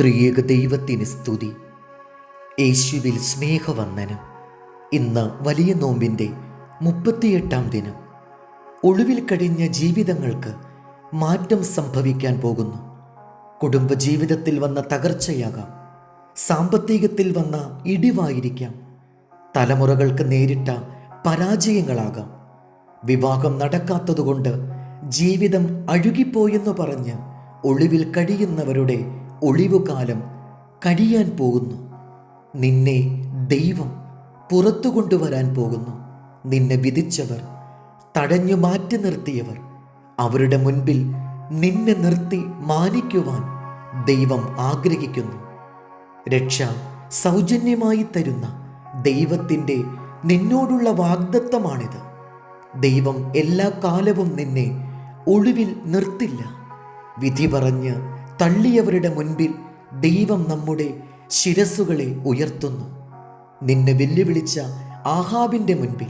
ത്രിയേക ദൈവത്തിന് സ്തുതി. യേശുവിൽ സ്നേഹവന്ദനം. ഇന്ന് വലിയ നോമ്പിന്റെ മുപ്പത്തിയെട്ടാം ദിനം. ഒളിവിൽ കഴിഞ്ഞ ജീവിതങ്ങൾക്ക് മാറ്റം സംഭവിക്കാൻ പോകുന്നു. കുടുംബജീവിതത്തിൽ വന്ന തകർച്ചയാകാം. സാമ്പത്തികത്തിൽ വന്ന ഇടിവായിരിക്കാം. തലമുറകൾക്ക് നേരിട്ട പരാജയങ്ങളാകാം. വിവാഹം നടക്കാത്തതുകൊണ്ട് ജീവിതം അഴുകിപ്പോയെന്ന് പറഞ്ഞ് ഒളിവിൽ കഴിയുന്നവരുടെ ഒളിവുകാലം കഴിയാൻ പോകുന്നു. നിന്നെ ദൈവം പുറത്തു കൊണ്ടുവരാൻ പോകുന്നു. നിന്നെ വിധിച്ചവർ തടഞ്ഞു മാറ്റി നിർത്തിയവർ അവരുടെ മുൻപിൽ നിന്നെ നിർത്തി മാനിക്കുവാൻ ദൈവം ആഗ്രഹിക്കുന്നു. രക്ഷ സൗജന്യമായി തരുന്ന ദൈവത്തിന്റെ നിന്നോടുള്ള വാഗ്ദത്തമാണിത്. ദൈവം എല്ലാ കാലവും നിന്നെ ഒളിവിൽ നിർത്തില്ല. വിധി പറഞ്ഞ് തള്ളിയവരുടെ മുൻപിൽ ദൈവം നമ്മുടെ ശിരസുകളെ ഉയർത്തുന്നു. നിന്നെ വെല്ലുവിളിച്ച ആഹാബിന്റെ മുൻപിൽ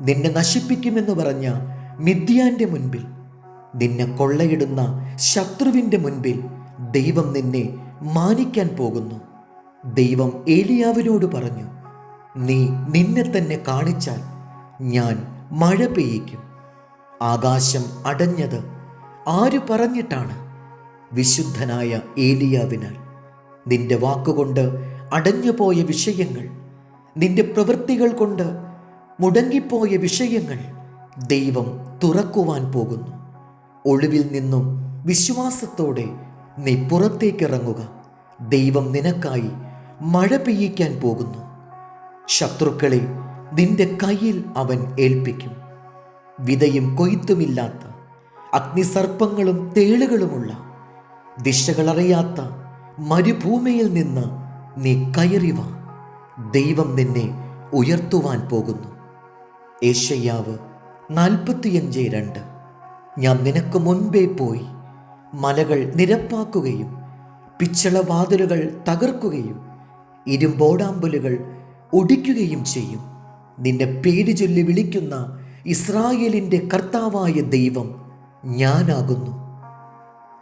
നിന്നെ നശിപ്പിക്കുമെന്ന് പറഞ്ഞ മിഥ്യാന്റെ മുൻപിൽ നിന്നെ കൊള്ളയിടുന്ന ശത്രുവിന്റെ മുൻപിൽ ദൈവം നിന്നെ മാനിക്കാൻ പോകുന്നു. ദൈവം ഏലിയാവിനോട് പറഞ്ഞു നീ നിന്നെ തന്നെ കാണിച്ചാൽ ഞാൻ മഴ പെയ്യിക്കും. ആകാശം അടഞ്ഞത് ആര് പറഞ്ഞിട്ടാണ്? വിശുദ്ധനായ ഏലിയാവിനാൽ നിന്റെ വാക്കുകൊണ്ട് അടഞ്ഞുപോയ വിഷയങ്ങൾ നിന്റെ പ്രവൃത്തികൾ കൊണ്ട് മുടങ്ങിപ്പോയ വിഷയങ്ങൾ ദൈവം തുറക്കുവാൻ പോകുന്നു. ഒളിവിൽ നിന്നും വിശ്വാസത്തോടെ നീ പുറത്തേക്കിറങ്ങുക. ദൈവം നിനക്കായി മഴ പെയ്യിക്കാൻ പോകുന്നു. ശത്രുക്കളെ നിന്റെ കയ്യിൽ അവൻ ഏൽപ്പിക്കും. വിതയും കൊയ്ത്തുമില്ലാത്ത അഗ്നിസർപ്പങ്ങളും തേളുകളുമുള്ള ദിശകളറിയാത്ത മരുഭൂമിയിൽ നിന്ന് നീ കയറിവ ദൈവം നിന്നെ ഉയർത്തുവാൻ പോകുന്നു. ഏഷ്യയാവ് നാൽപ്പത്തിയഞ്ച് രണ്ട്. ഞാൻ നിനക്ക് മുൻപേ പോയി മലകൾ നിരപ്പാക്കുകയും പിച്ചളവാതിലുകൾ തകർക്കുകയും ഇരുമ്പോടാമ്പലുകൾ ഒടിക്കുകയും ചെയ്യും. നിന്റെ പേര് ചൊല്ലി വിളിക്കുന്ന ഇസ്രായേലിന്റെ കർത്താവായ ദൈവം ഞാനാകുന്നു.